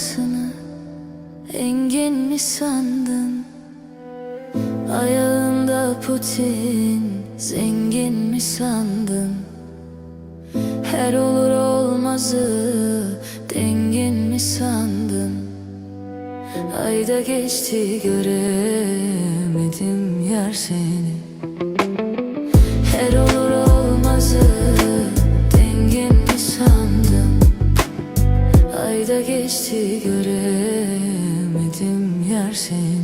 olmasını Engin mi sandın? Ayağında Putin Zengin mi sandın? Her olur olmazı Dengin mi sandın? Ayda geçti göremedim yer seni geçti göremedim yer seni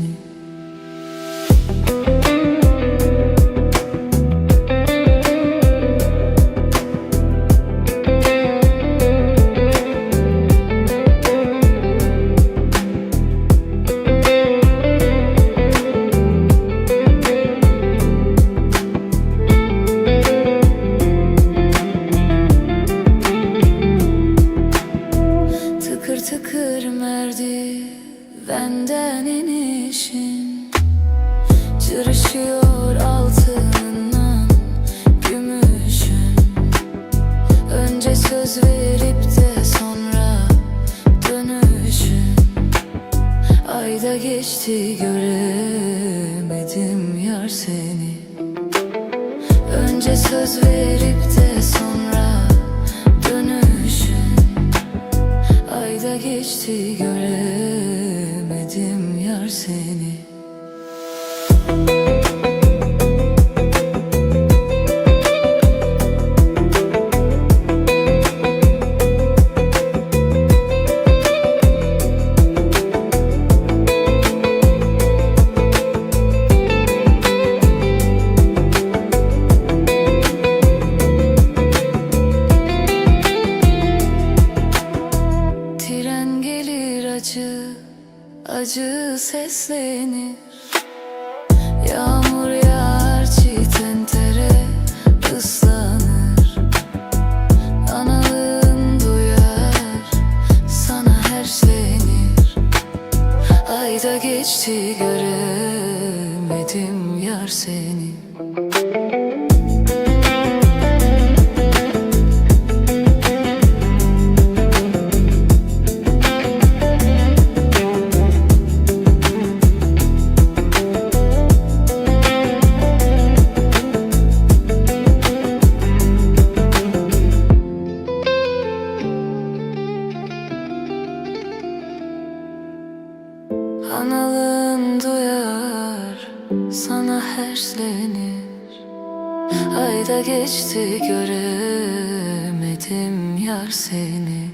merdivenden inişin Cırışıyor altından gümüşün Önce söz verip de sonra dönüşün Ayda geçti göremedim yar seni. Önce söz verip de sonra dönüşün Ayda geçti göremedim yar seni acı seslenir. Yağmur yağar çiten tere ıslanır. Analığın duyar, sana herslenir. Ayda geçti göremedim yar seni sana herslenir. Ayda geçti göremedim yar seni